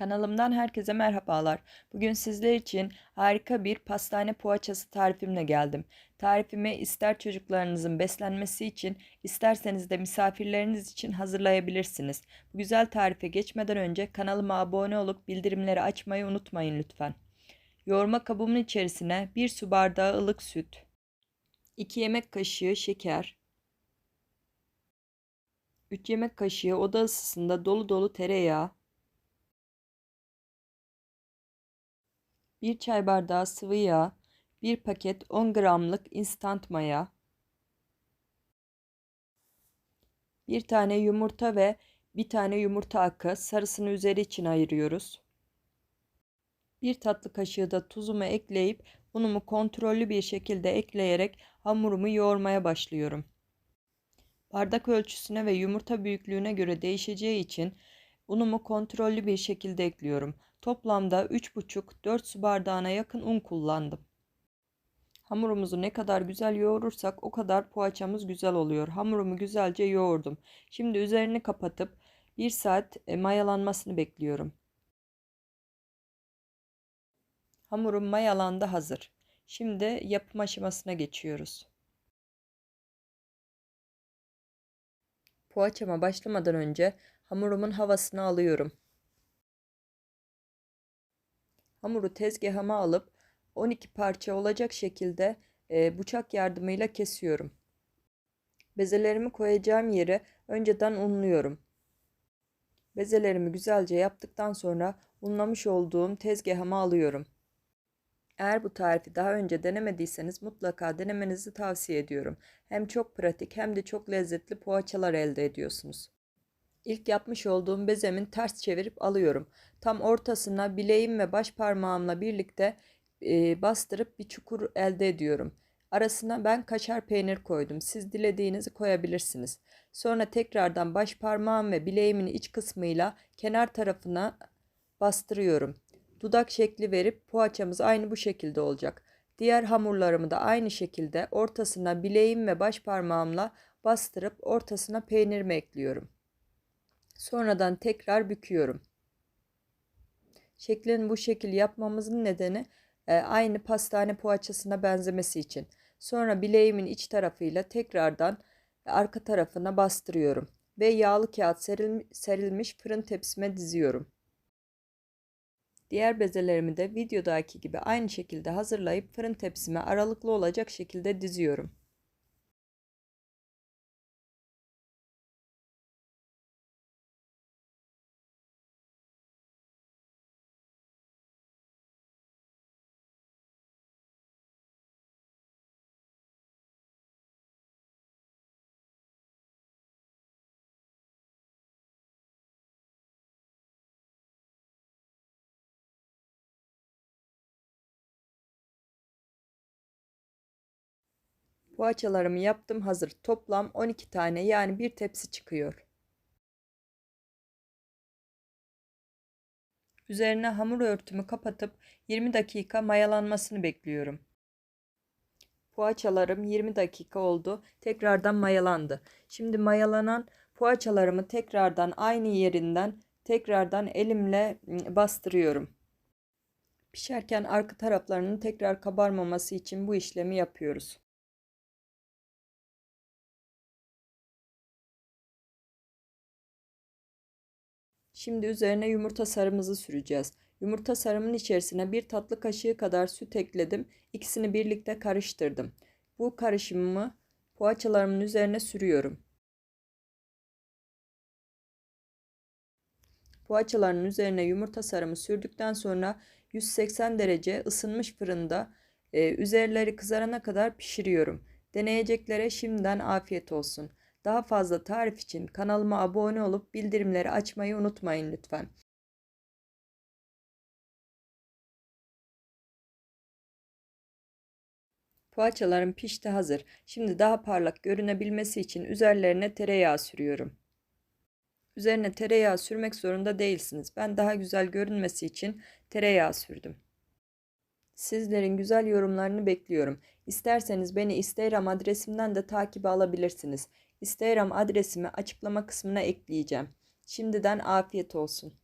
Kanalımdan herkese merhabalar. Bugün sizler için harika bir pastane poğaçası tarifimle geldim. Tarifimi ister çocuklarınızın beslenmesi için, isterseniz de misafirleriniz için hazırlayabilirsiniz. Bu güzel tarife geçmeden önce kanalıma abone olup bildirimleri açmayı unutmayın lütfen. Yoğurma kabımın içerisine 1 su bardağı ılık süt, 2 yemek kaşığı şeker, 3 yemek kaşığı oda ısısında dolu dolu tereyağı, 1 çay bardağı sıvı yağ, 1 paket 10 gramlık instant maya, 1 tane yumurta ve 1 tane yumurta akı sarısını üzeri için ayırıyoruz. 1 tatlı kaşığı da tuzumu ekleyip unumu kontrollü bir şekilde ekleyerek hamurumu yoğurmaya başlıyorum. Bardak ölçüsüne ve yumurta büyüklüğüne göre değişeceği için unumu kontrollü bir şekilde ekliyorum. Toplamda 3,5-4 su bardağına yakın un kullandım. Hamurumuzu ne kadar güzel yoğurursak o kadar poğaçamız güzel oluyor. Hamurumu güzelce yoğurdum. Şimdi üzerini kapatıp 1 saat e, mayalanmasını bekliyorum. Hamurum mayalandı hazır. Şimdi yapım aşamasına geçiyoruz. Poğaçama başlamadan önce hamurumun havasını alıyorum. Hamuru tezgahıma alıp 12 parça olacak şekilde e, bıçak yardımıyla kesiyorum. Bezelerimi koyacağım yere önceden unluyorum. Bezelerimi güzelce yaptıktan sonra unlamış olduğum tezgahıma alıyorum. Eğer bu tarifi daha önce denemediyseniz mutlaka denemenizi tavsiye ediyorum. Hem çok pratik hem de çok lezzetli poğaçalar elde ediyorsunuz. İlk yapmış olduğum bezemin ters çevirip alıyorum. Tam ortasına bileğim ve baş parmağımla birlikte e, bastırıp bir çukur elde ediyorum. Arasına ben kaşar peynir koydum. Siz dilediğinizi koyabilirsiniz. Sonra tekrardan baş parmağım ve bileğimin iç kısmıyla kenar tarafına bastırıyorum. Dudak şekli verip poğaçamız aynı bu şekilde olacak. Diğer hamurlarımı da aynı şekilde ortasına bileğim ve baş parmağımla bastırıp ortasına peynirimi ekliyorum. Sonradan tekrar büküyorum. Şeklin bu şekil yapmamızın nedeni e, aynı pastane poğaçasına benzemesi için. Sonra bileğimin iç tarafıyla tekrardan arka tarafına bastırıyorum ve yağlı kağıt serilmiş fırın tepsime diziyorum. Diğer bezelerimi de videodaki gibi aynı şekilde hazırlayıp fırın tepsime aralıklı olacak şekilde diziyorum. Poğaçalarımı yaptım hazır. Toplam 12 tane yani bir tepsi çıkıyor. Üzerine hamur örtümü kapatıp 20 dakika mayalanmasını bekliyorum. Poğaçalarım 20 dakika oldu. Tekrardan mayalandı. Şimdi mayalanan poğaçalarımı tekrardan aynı yerinden tekrardan elimle bastırıyorum. Pişerken arka taraflarının tekrar kabarmaması için bu işlemi yapıyoruz. Şimdi üzerine yumurta sarımızı süreceğiz. Yumurta sarımın içerisine bir tatlı kaşığı kadar süt ekledim. İkisini birlikte karıştırdım. Bu karışımımı poğaçalarımın üzerine sürüyorum. Poğaçaların üzerine yumurta sarımı sürdükten sonra 180 derece ısınmış fırında e, üzerleri kızarana kadar pişiriyorum. Deneyeceklere şimdiden afiyet olsun. Daha fazla tarif için kanalıma abone olup bildirimleri açmayı unutmayın lütfen. Poğaçalarım pişti hazır. Şimdi daha parlak görünebilmesi için üzerlerine tereyağı sürüyorum. Üzerine tereyağı sürmek zorunda değilsiniz. Ben daha güzel görünmesi için tereyağı sürdüm. Sizlerin güzel yorumlarını bekliyorum. İsterseniz beni Instagram adresimden de takip alabilirsiniz. Instagram adresimi açıklama kısmına ekleyeceğim. Şimdiden afiyet olsun.